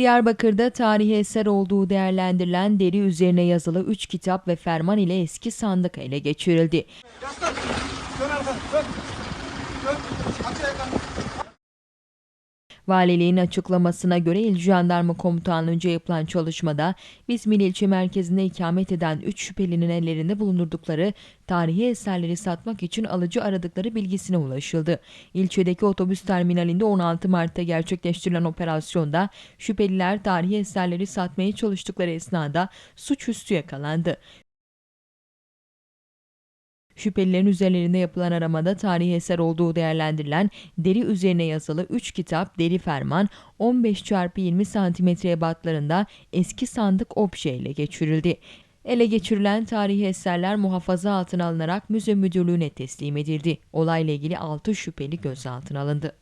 Diyarbakır'da tarihi eser olduğu değerlendirilen deri üzerine yazılı 3 kitap ve ferman ile eski sandık ele geçirildi. Yaslan. Dön arkana. Dön. Dön. Valiliğin açıklamasına göre İl Jandarma Komutanlığı'nca yapılan çalışmada İzmir ilçe merkezinde ikamet eden 3 şüphelinin ellerinde bulundurdukları tarihi eserleri satmak için alıcı aradıkları bilgisine ulaşıldı. İlçedeki otobüs terminalinde 16 Mart'ta gerçekleştirilen operasyonda şüpheliler tarihi eserleri satmaya çalıştıkları esnada suçüstü yakalandı. Şüphelilerin üzerlerinde yapılan aramada tarihi eser olduğu değerlendirilen deri üzerine yazılı 3 kitap deri ferman 15 x 20 cm ebatlarında eski sandık obje ile geçirildi. Ele geçirilen tarihi eserler muhafaza altına alınarak müze müdürlüğüne teslim edildi. Olayla ilgili 6 şüpheli gözaltına alındı.